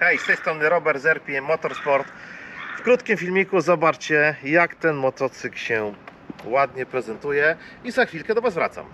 Hej, z tej strony Robert z RPM Motorsport. W krótkim filmiku zobaczcie jak ten motocykl się ładnie prezentuje i za chwilkę do Was wracam.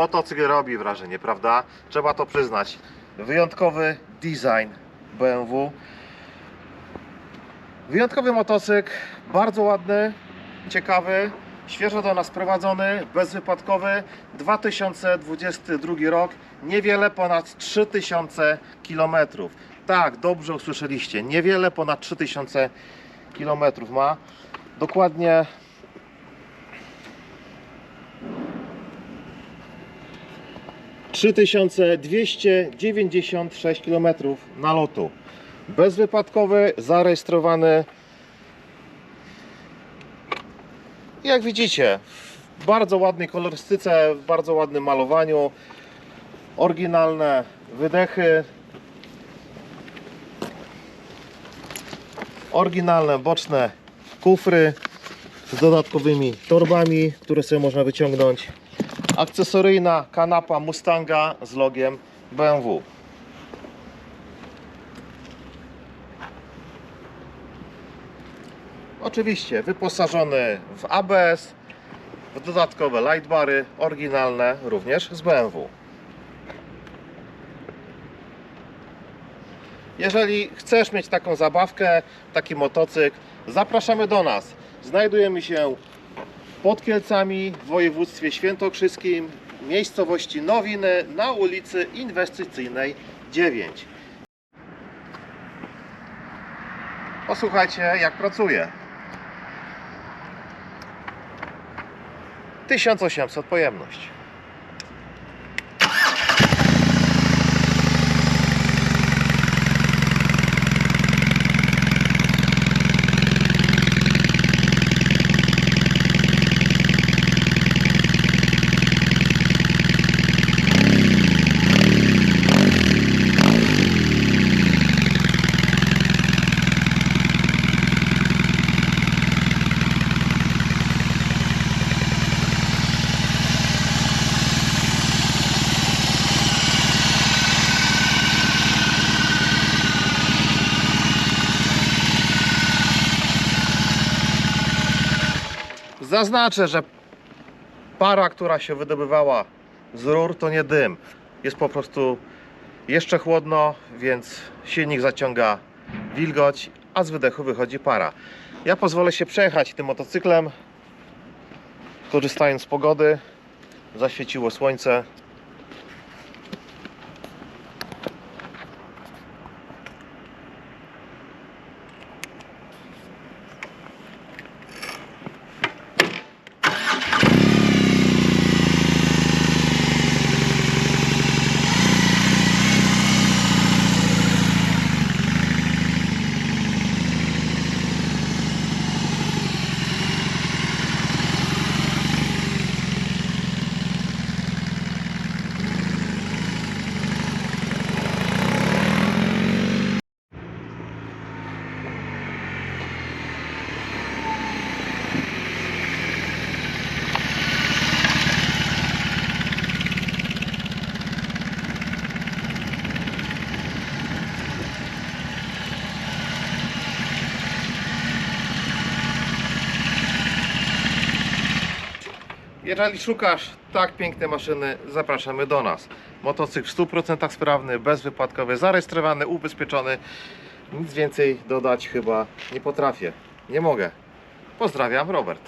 Motocykl robi wrażenie, prawda? Trzeba to przyznać. Wyjątkowy design BMW. Wyjątkowy motocykl, bardzo ładny, ciekawy, świeżo do nas prowadzony, bezwypadkowy. 2022 rok, niewiele ponad 3000 km. Tak, dobrze usłyszeliście, niewiele ponad 3000 km ma. Dokładnie trzy tysiące dwieście dziewięćdziesiąt sześć km nalotu. Bezwypadkowy, zarejestrowany. Jak widzicie, w bardzo ładnej kolorystyce, w bardzo ładnym malowaniu. Oryginalne wydechy. Oryginalne boczne kufry z dodatkowymi torbami, które sobie można wyciągnąć akcesoryjna kanapa Mustanga z logiem BMW. Oczywiście wyposażony w ABS, w dodatkowe lightbary, oryginalne również z BMW. Jeżeli chcesz mieć taką zabawkę, taki motocykl, zapraszamy do nas. Znajdujemy się pod Kielcami w województwie świętokrzyskim, miejscowości Nowiny na ulicy Inwestycyjnej 9. Posłuchajcie jak pracuje. 1800 pojemność. Zaznaczę, że para, która się wydobywała z rur, to nie dym. Jest po prostu jeszcze chłodno, więc silnik zaciąga wilgoć, a z wydechu wychodzi para. Ja pozwolę się przejechać tym motocyklem, korzystając z pogody. Zaświeciło słońce. Jeżeli szukasz tak pięknej maszyny, zapraszamy do nas. Motocykl w 100% sprawny, bezwypadkowy, zarejestrowany, ubezpieczony. Nic więcej dodać chyba nie potrafię. Nie mogę. Pozdrawiam, Robert.